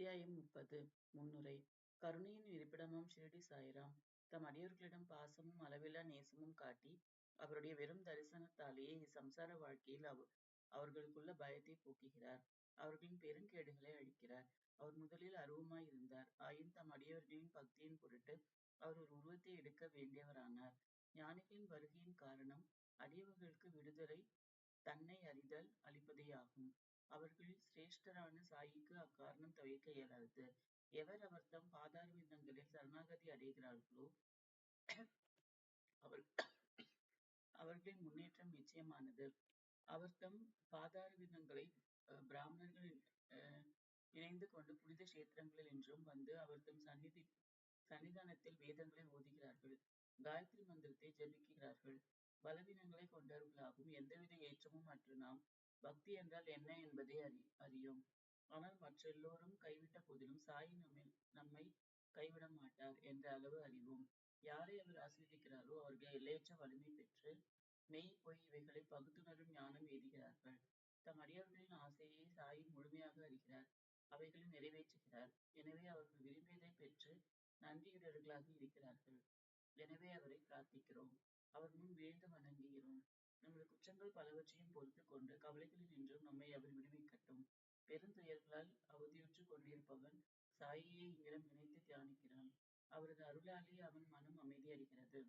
அத்தியாயம் முப்பது முன்னுரை. கருணையின் இருப்பிடமும் ஷிரடி சாய்ராம். தம் அடியோர்களிடம் பாசமும் அளவில்லா நேசமும் காட்டி அவருடைய வெறும் தரிசனத்தாலேயே இச்சம்சார வாழ்க்கையில் அவ அவர்களுக்குள்ள பயத்தை போக்குகிறார். அவர்களின் பெருங்கேடுகளை அழிக்கிறார். அவர் முதலில் அருவமாய் இருந்தார். ஆயின் தம் அடியவர்களின் பக்தியின் பொருட்டு அவர் ஒரு உருவத்தை எடுக்க வேண்டியவரானார். ஞானிகளின் வருகையின் காரணம் அடியவர்களுக்கு விடுதலை தன்னை அறிதல் அளிப்பதேயாகும். அவர்களில் சிரேஷ்டரான சாயிக்கு அக்காரணம் தவிர்க்க இயலாதது எவர் அவர் தம் பாதாரவிந்தங்களில் சரணாகதி அடைகிறார்களோ அவர் அவர்களின் முன்னேற்றம் நிச்சயமானது. அவர் தம் பாதாரவிந்தங்களை பிராமணர்கள் இணைந்து கொண்டு புனித கஷேத்திரங்களில் என்றும் வந்து அவர் தம் சந்நிதி சன்னிதானத்தில் வேதங்களை ஓதுகிறார்கள். காயத்ரி மந்திரத்தை ஜபிக்கிறார்கள். பலவீனங்களை கொண்டவர்களாகவும் எந்தவித ஏற்றமும் அற்று நாம் பக்தி என்றால் என்ன என்பதை அறி அறியோம். ஆனால் மற்றெல்லோரும் கைவிட்ட போதிலும் சாயி நம்மை நம்மை கைவிட மாட்டார் என்ற அளவு அறிவோம். யாரை அவர் ஆசீர்வதிக்கிறாரோ அவர்கள் எல்லையற்ற வலிமை பெற்று மெய் பொய் இவைகளை பகுத்துணரும் ஞானம் எய்துகிறார்கள் தம் அடியார்களின் ஆசையை சாயி முழுமையாக அறிகிறார். அவைகளை நிறைவேற்றுகிறார். எனவே அவர்கள் விரும்பியதை பெற்று நன்றியுடையவர்களாக இருக்கிறார்கள். எனவே அவரை பிரார்த்திக்கிறோம். அவர் முன் வீழ்ந்து வணங்குகிறோம். நமது குற்றங்கள் பலவற்றையும் பொறுத்து கொண்டு கவலைகளில் நின்றும் நம்மை அவர் விடுவிக்கட்டும். பெருந்துயர்களால் அவதியுற்று கொண்டிருப்பவன் சாயியை இங்கிடம் நினைத்து தியானிக்கிறான். அவரது அருளாலே அவன் மனம் அமைதியடைகிறது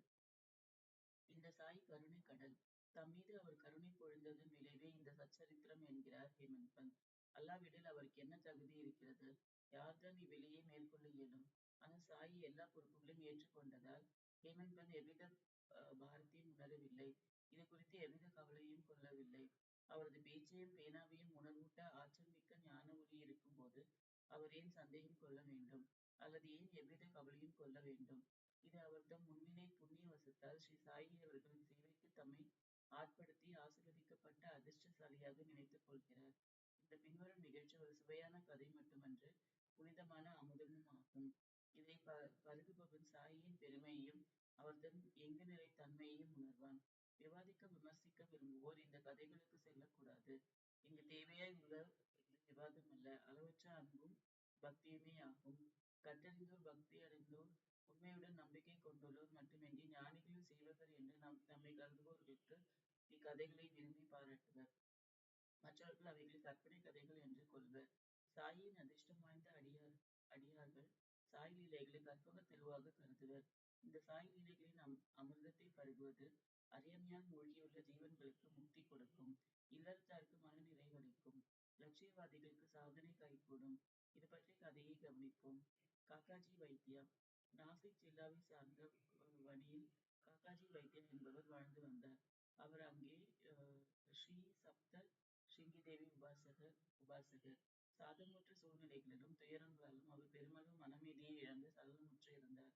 இந்த சாய் கருணை கடல். தம் மீது அவர் கருணை பொழிந்ததன் விளைவே இந்த சச்சரித்திரம் என்கிறார் ஹேமந்த் பந்த் அல்லாவிடில் அவருக்கு என்ன தகுதி இருக்கிறது? யார்தான் இவ்வெளியை மேற்கொள்ள இயலும்? ஆனால் சாயி எல்லா பொறுப்புகளையும் ஏற்றுக்கொண்டதால் ஹேமந்த் பந்த் எவ்வித அஹ், பாரத்தையும் உணரவில்லை. இது குறித்து எந்த கவலையும் கொள்ளவில்லை. அவரது பேச்சையும் பேனாவையும் உணர்வூட்ட ஆற்றல் மிக்க ஞான ஒளி இருக்கும் போது அவர் ஏன் சந்தேகம் கொள்ள வேண்டும்? அல்லது ஏன் எவ்வித கவலையும் கொள்ள வேண்டும்? இது அவர்தம் முன்னிலை புண்ணிய வசத்தால் ஸ்ரீ சாயி அவர்களின் சேவைக்கு தம்மை ஆட்படுத்தி ஆசீர்வதிக்கப்பட்ட அதிர்ஷ்டசாலியாக நினைத்துக் கொள்கிறார். இந்த பின்வரும் நிகழ்ச்சி ஒரு சுவையான கதை மட்டுமன்று புனிதமான அமுதமும் ஆகும் இதை ப பருகுபவன் சாயியின் பெருமையையும் அவர்தம் எங்கு நிலை தன்மையையும் உணர்வான். விவாதிக்க விமர்சிக்க விரும்புவோர் இந்த கதைகளுக்கு செல்லக்கூடாது. இங்கு தேவையாய் உள்ள விவாதம் அல்ல அளவற்ற அன்பும் பக்தியுமே ஆகும் கற்றறிந்தோர் பக்தி அடைந்தோர் உண்மையுடன் நம்பிக்கை கொண்டுள்ளோர் மட்டுமின்றி ஞானிகளும் சேவகர் என்று நம் நம்மை கருதுவோர்களுக்கு இக்கதைகளை விரும்பி பாராட்டுவர். மற்றவர்கள் அவைகளை கற்பனை கதைகள் என்று கொள்வர். சாயின் அதிர்ஷ்டம் வாய்ந்த அடியார் அடியார்கள் சாய் லீலைகளை கற்பக தெளிவாக கருதுவர். இந்த சாய் லீலைகளின் அம் அமிர்தத்தை பருகுவது அறியாமையால் மூழ்கியுள்ள ஜீவன்களுக்கு முக்தி கொடுக்கும் இல்லறத்தாருக்கு மன நிறைவளிக்கும் லட்சியவாதிகளுக்கு சாதனை கைகூடும் இது பற்றி கதையை கவனிப்போம். காக்காஜி வைத்தியா நாசிக் ஜில்லாவை சார்ந்த வழியில் காக்காஜி வைத்தியர் என்பவர் வாழ்ந்து வந்தார். அவர் அங்கே ஸ்ரீ சப்த ஸ்ருங்கி தேவி உபாசகர் உபாசகர். சாதமற்ற சூழ்நிலைகளிலும் துயரங்களாலும் அவர் பெருமளவு மனமீதியை இழந்து சலனமுற்று இருந்தார்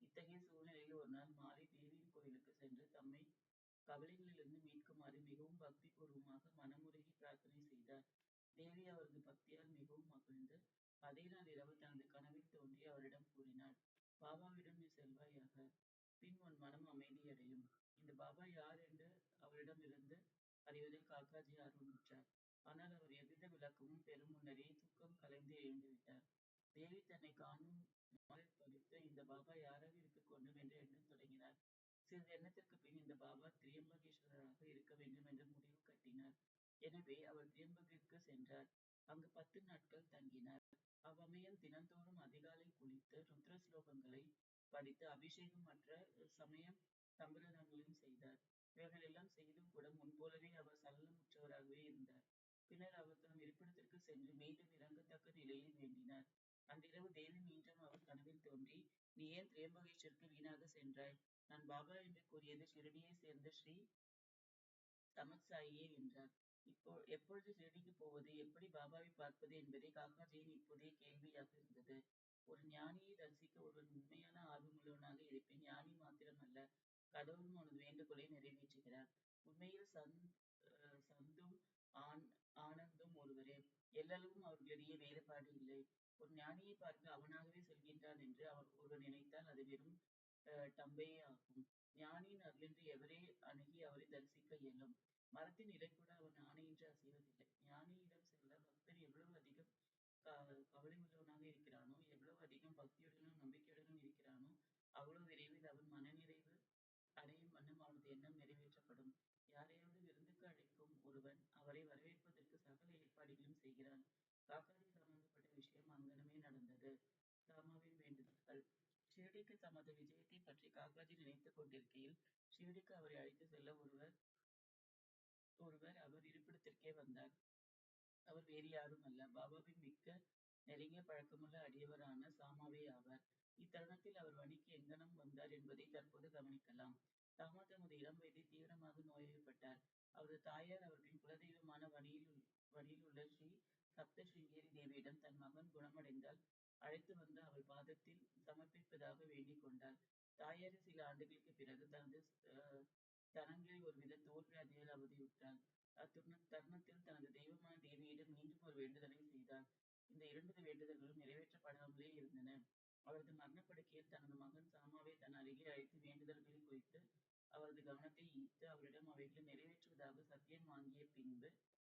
இத்தகைய சூழ்நிலையில் ஒரு நாள் மாலை தேவியின் கோயிலுக்கு சென்று தம்மை கவலைகளிலிருந்து மீட்குமாறு மிகவும் பக்தி பூர்வமாக மனமுருகி பிரார்த்தனை செய்தார். தேவி அவரது பக்தியால் மிகவும் மகிழ்ந்து அதே நாள் இரவு தனது கனவில் தோன்றி அவரிடம் கூறினாள் பாபாவிடம் நீ செல்வாயாக. பின் உன் மனம் அமைதியடையும் இந்த பாபா யார் என்று அவரிடமிருந்து அறிவதில் காக்காஜி ஆர்வமுற்றார். ஆனால் அவர் எவ்வித விளக்கமும் பெரும் முன்னரே தூக்கம் கலைந்து எழுந்துவிட்டார். தேவி தன்னை காணும் படித்து இந்த பாபா யாராக இருக்க இருக்கக்கூடும் என்று எண்ணம் தொடங்கினார். சிறிது எண்ணத்திற்கு பின் இந்த பாபா திரியம்பகேஸ்வரராக இருக்க வேண்டும் என்று முடிவு எனவே அவர் திரியம்பகிற்கு சென்றார். அங்கு பத்து நாட்கள் தங்கினார். அவ்வமயம் தினந்தோறும் அதிகாலை குளித்து ருத்ர ஸ்லோகங்களை படித்து அபிஷேகம் மற்ற சமயம் சம்பிரதாயங்களையும் செய்தார். இவைகளெல்லாம் செய்தும் கூட முன்போலவே அவர் சலனமுற்றவராகவே இருந்தார். பின்னர் அவர் தம் இருப்பிடத்திற்கு சென்று மீண்டும் இறங்கத்தக்க நிலையில் வேண்டினார். அன்றிரவு தேவி மீண்டும் அவர் கனவில் தோன்றி நீ ஏன் திரியம்பகேஷருக்கு வீணாக சென்றாய்? நான் பாபா என்று கூறியது ஷிரடியை சேர்ந்த ஸ்ரீ தமசாயியே என்றார். இப்போ எப்பொழுது ஷிரடிக்கு போவது எப்படி பாபாவை பார்ப்பது என்பதே காக்காஜியின் இப்போதைய கேள்வியாக இருந்தது. ஒரு ஞானியை தரிசிக்க ஒருவன் உண்மையான ஆர்வமுள்ளவனாக இருப்பேன் ஞானி மாத்திரமல்ல கடவுளும் அவனது வேண்டுகோளை நிறைவேற்றுகிறார். உண்மையில் சந்த் சந்தும் ஆன் ஆனந்தும் ஒருவரே. எல்லளவும் அவர்களிடையே வேறுபாடு இல்லை. ஒரு ஞானியை பார்க்க அவனாகவே செல்கின்றான் என்று அவர் ஒருவர் நினைத்தால் அது வெறும் அஹ் டம்பையே ஆகும். ஞானியின் அருளின்றி எவரே அணுகி அவரை தரிசிக்க இயலும்? மரத்தின் இலை கூட அவன் ஆணையின்றி அசைவதில்லை. ஞானியிடம் செல்ல பக்தர் எவ்வளவு அதிகம் க- கவலை உள்ளவனாக பக்தியுடனும் நம்பிக்கையுடனும் இருக்கிறானோ அவ்வளவு விரைவில் அவன் மனநிறைவு அடையும் வண்ணம் அவனது எண்ணம் நிறைவேற்றப்படும். யாரையாவது விருந்துக்கு அழைக்கும் ஒருவன் அவரை வரவேற்பதற்கு சகல ஏற்பாடுகளும் செய்கிறான். காக்காஜி சம்பந்தப்பட்ட விஷயம் அங்கனமே நடந்தது. தாமாவின் ஷிரடிக்கு தமது விஜயத்தை பற்றி காக்காஜி நினைத்துக் கொண்டிருக்கையில் ஷிரடிக்கு அவரை அழைத்து செல்ல ஒருவர் ஒருவர் அவர் இருப்பிடத்திற்கே வந்தார். அவர் வேறு யாரும் அல்ல. பாபாவின் மிக்க நெருங்கிய பழக்கமுள்ள அடியவரான சாமாவே ஆவார். இத்தருணத்தில் அவர் வணிக்கு எங்கனம் வந்தார் என்பதை தற்போது கவனிக்கலாம். சாமா தமது இளம் வயதில் தீவிரமாக நோய்வாய்ப்பட்டார் அவரது தாயார் அவர்களின் குலதெய்வமான வணியில் வணியில் உள்ள ஸ்ரீ சப்த ஸ்ருங்கேரி தேவியிடம் தன் மகன் குணமடைந்தால் அழைத்து வந்து அவள் பாதத்தில் சமர்ப்பிப்பதாக வேண்டிக் கொண்டார் தாயார் சில ஆண்டுகளுக்கு பிறகு தனது அஹ், தனங்களில் ஒருவித தோல்வி வியாதியால் அவதியுற்றாள். அத்துண தருணத்தில் தனது தெய்வமான தேவியிடம் மீண்டும் ஒரு வேண்டுதலை செய்தார் இந்த இரண்டு வேண்டுதல்களும் நிறைவேற்றப்படாமலே இருந்தன. அவரது மரணப்படுக்கையில் தனது மகன் சாமாவை தன் அருகே அழைத்து வேண்டுதல்களை குறித்து அவரது கவனத்தை ஈர்த்து அவரிடம் அவைகளை நிறைவேற்றுவதாக சத்தியம் வாங்கிய பின்பு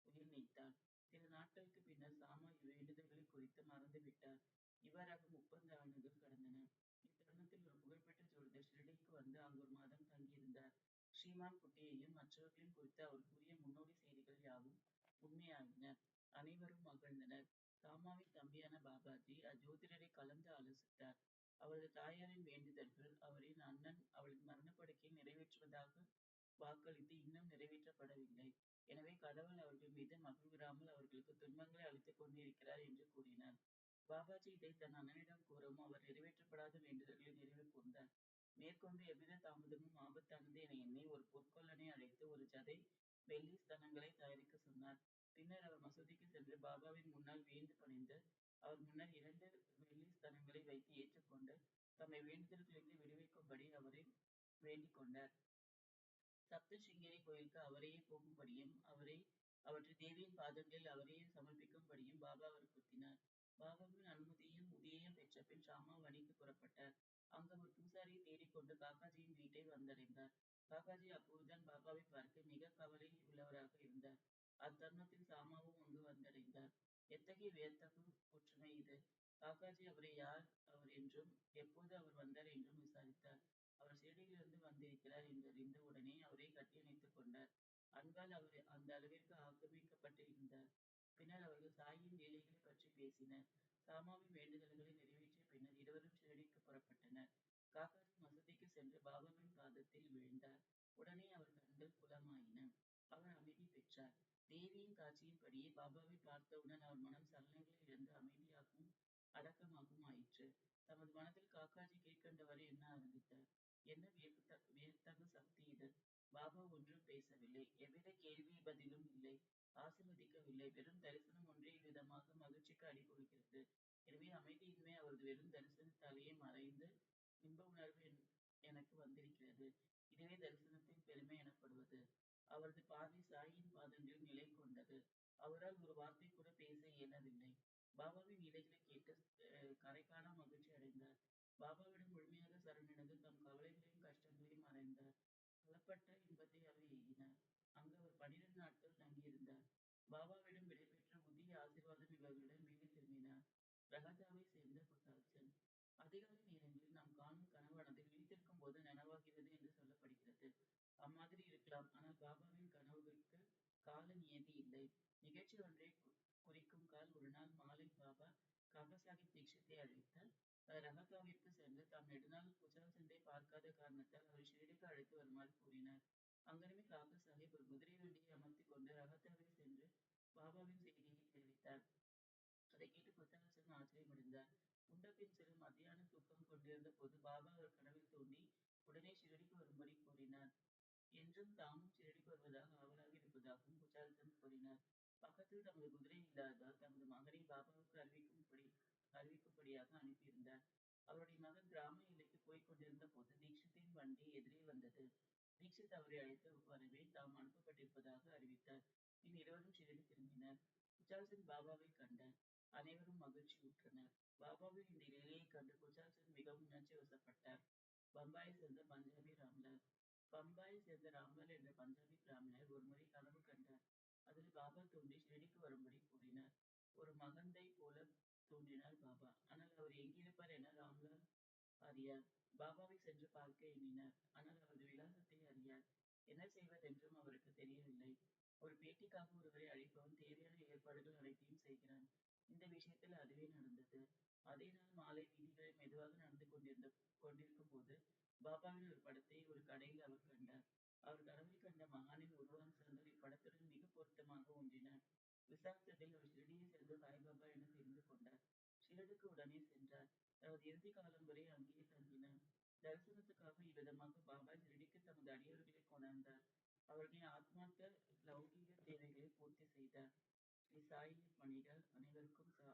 உயிர் நீத்தார் சில நாட்களுக்கு பின்னர் சாமா இவ்வேண்டுதல்களை குறித்து மறந்து விட்டார் இவ்வாறாக முப்பது ஆண்டுகள் கடந்தன. இத்தருணத்தில் ஒரு புகழ்பெற்ற ஜோதிடர் ஷிரடிக்கு வந்து அங்கு ஒரு மாதம் தங்கியிருந்தார். ஸ்ரீமான் குட்டியையும் மற்றவர்களையும் குறித்து அவர் கூறிய முன்னோடி செய்திகள் யாவும் உண்மையாயின. அனைவரும் மகிழ்ந்தனர். சாமாவின் தம்பியான பாபாஜி அஜோதிடரை கலந்து ஆலோசித்தார். அவரது தாயாரின் வேண்டுதல்கள் அவரின் அண்ணன் அவளின் மரணப்படுக்கையை நிறைவேற்றுவதாக வாக்களித்து இன்னும் நிறைவேற்றப்படவில்லை. எனவே கடவுள் அவர்கள் மீது மகிழ்விடாமல் அவர்களுக்கு துன்பங்களை அளித்துக் கொண்டிருக்கிறார் என்று கூறினார். பாபாஜி இதை தன் அண்ணனிடம் கூறவும் அவர் நிறைவேற்றப்படாத வேண்டுதல்களை நிறைவு கூர்ந்தார் மேற்கொண்டு எவ்வித தாமதமும் ஆபத்தானது என எண்ணி ஒரு பொற்கொல்லனை அழைத்து ஒரு ஜதை வெள்ளி ஸ்தனங்களை தயாரிக்க சொன்னார். பின்னர் அவர் மசூதிக்கு சென்று பாபாவின் முன்னால் வீழ்ந்து பணிந்து அவர் முன்னர் இரண்டு வெள்ளி ஸ்தனங்களை வைத்து ஏற்றுக்கொண்டு தம்மை வேண்டுதல்களிலிருந்து விடுவிக்கும்படி அவரை வேண்டிக் கொண்டார். சப்தசிங்கேரி கோயிலுக்கு அவரையே போகும்படியும் அவரை அவற்றை தேவியின் பாதங்களில் அவரையே சமர்ப்பிக்கும்படியும் பாபா அவர் கூத்தினார். பாபாவின் அனுமதியும் உதவியும் பெற்ற பின் ஷாமா வணிக்கு புறப்பட்டார். அங்கு ஒரு பூசாரியை தேடிக்கொண்டு காக்காஜியின் வீட்டை வந்தடைந்தார். காக்காஜி அப்போதுதான் பாபாவை பார்க்க மிக கவலை உள்ளவராக இருந்தார். அத்தருணத்தில் சாமாவும் அங்கு வந்தடைந்தார். எத்தகைய வியத்தகு ஒற்றுமை இது? காக்காஜி அவரை யார்? அவர் என்றும் எப்போது அவர் வந்தார் என்றும் விசாரித்தார். அவர் ஷிரடியிலிருந்து வந்திருக்கிறார் என்று அறிந்த உடனே அவரை கட்டியணைத்துக் கொண்டார். அன்பால் அவர் அந்த அளவிற்கு ஆக்கிரமிக்கப்பட்டு இருந்தார். பின்னர் அவர்கள் சாயின் பேசினர் சாமாவின் வேண்டுதல்களை நிறைவேற்றிய பின்னர் இருவரும் ஷிரடிக்கு புறப்பட்டனர். காக்காஜி மசூதிக்கு சென்று பாபாவின் பாதத்தில் விழுந்தார். உடனே அவர் கண்கள் குலமாயின அவர் அமைதி பெற்றார். தேவியின் காட்சியின்படியே பாபாவை பார்த்தவுடன் அவர் மனம் சலனங்களில் இருந்து அமைதியாகவும் அடக்கமாகவும் ஆயிற்று தமது மனதில் காக்காஜி கீழ்கண்டவரை எண்ண ஆரம்பித்தார்? என்ன வியப்பு வியத்தகு சக்தி இது? பாபா ஒன்றும் பேசவில்லை. எவ்வித கேள்வி பதிலும் இல்லை. ஆசிர்வதிக்கவில்லை. வெறும் தரிசனம் ஒன்றே இவ்விதமாக மகிழ்ச்சிக்கு அடி கொடுக்கிறது எனவே அமைதியின்மை அவரது வெறும் தரிசனத்தாலேயே மறைந்து இன்ப உணர்வு எனக்கு வந்திருக்கிறது. இதுவே தரிசனத்தின் பெருமை எனப்படுவது. அவரது பார்வை சாயின் பாதங்களில் நிலை கொண்டது. அவரால் ஒரு வார்த்தை கூட பேச இயலவில்லை. பாபாவின் நிலைகளை கேட்டு கரைக்கான மகிழ்ச்சி அடைந்தார். பாபாவிடம் முழுமையாக சரணடைந்து தம் கவலைகளையும் கஷ்டங்களையும் அடைந்தார் அளப்பற்ற இன்பத்தை அவர் எய்தினார். அங்கு அவர் பனிரெண்டு நாட்கள் தங்கியிருந்தார். பாபாவிடம் விடைபெற்ற புதிய ஆசீர்வாதம் இவர்களிடம் வீடு திரும்பினார். ரகதாவை சேர்ந்த குசால்சன் அதிகாலை நேரங்களில் நாம் காணும் கனவானது விழித்திருக்கும் போது நனவாகிறது என்று சொல்லப்படுகிறது. அம்மாதிரி இருக்கலாம் ஆனால் பாபாவின் கனவுகளுக்கு கால நியதி இல்லை. நிகழ்ச்சி ஒன்றை குறிக்கும் கால் ஒரு நாள் மாலை பாபா காக்கா சாஹிப் தீட்சித்தை அழைத்தார் ரகதாவிற்கு சென்று தாம் நெடுநாள் குஜால் சந்தை பார்க்காத காரணத்தால் அவரை ஷிரடிக்கு அழைத்து வருமாறு கூறினார். அங்கனமே காக்கா சாஹிப் ஒரு குதிரை வண்டியை அமர்த்திக் கொண்டு ரகதாவில் சென்று பாபாவின் செய்தியை தெரிவித்தார். அதை கேட்டு குத்தாலசன் ஆச்சரியமடைந்தார் உண்ட பின் சிறு மத்தியான தூக்கம் கொண்டிருந்த போது பாபா ஒரு கனவில் தோண்டி உடனே ஷிரடிக்கு வரும்படி கூறினார். என்றும் தாமும் ஷிரடிக்கு வருவதாக ஆவலாக இருப்பதாகவும் குச்சால்சன் கூறினார். பக்கத்தில் தமது குதிரை இல்லாததால் தமது மகனை பாபாவுக்கு அறிவிக்கும்படி அறிவிக்கும்படியாக அனுப்பியிருந்தார். அவருடைய மகன் கிராம எல்லைக்கு போய்க் கொண்டிருந்த போது தீட்சித்தின் வண்டி எதிரே வந்தது. தீட்சித் அவரை அழைத்து வரவே தாம் அனுப்பப்பட்டிருப்பதாக அறிவித்தார். பின் இருவரும் சிறிது திரும்பினர். குச்சால்சன் பாபாவை கண்டார். அனைவரும் மகிழ்ச்சி உற்றனர். பாபாவின் இந்த நிலையை கண்டு குச்சால்சன் மிகவும் உணர்ச்சி வசப்பட்டார் பம்பாயை சேர்ந்த பஞ்சாபி ராம்லால். பம்பாயை சேர்ந்த ராம்லால் என்ற பஞ்சாபி பிராமணர் ஒரு முறை கனவு கண்டார். அதில் பாபா தோன்றி ஷிரடிக்கு வரும்படி கூறினார். ஒரு மகந்தை போல தோன்றினார் பாபா. ஆனால் அவர் அவர் எங்கிருப்பார் என ராம்லால் அறியார். பாபாவை சென்று பார்க்க எண்ணினார். ஆனால் அவரது விலாசத்தை அறியார். என்ன செய்வதென்றும் அவருக்கு தெரியவில்லை. ஒரு பேட்டிக்காக ஒருவரை அழைப்பவன் தேவையான ஏற்பாடுகள் அனைத்தையும் செய்கிறான். இந்த விஷயத்தில் அதுவே நடந்தது. அதே நாள் மாலை வீதிகளில் மெதுவாக நடந்து கொண்டிருந்த கொண்டிருக்கும் போது பாபாவின் ஒரு படத்தை ஒரு கடையில் அவர் கண்டார். அவர் கனவில் கண்ட மகானின் உருவாம்சங்கள் இப்படத்துடன் மிக பொருத்தமாக ஒன்றின விசாரித்ததில் அவர் ஷிரடியை சேர்ந்த சாய்பாபா என தெரிந்து கொண்டார். ஷிரடுக்கு உடனே சென்றார். தனது இறுதி காலம் வரை அங்கேயே தங்கி தரிசனத்துக்காக இவ்விதமாக பாபா ஷிரடிக்கு தமது அடியவர்களை கொண்டாந்தார் அவர்களின் ஆத்மார்த்த லௌகீக தேவைகளை பூர்த்தி செய்தார். ஸ்ரீ பணிகள் அனைவருக்கும் சா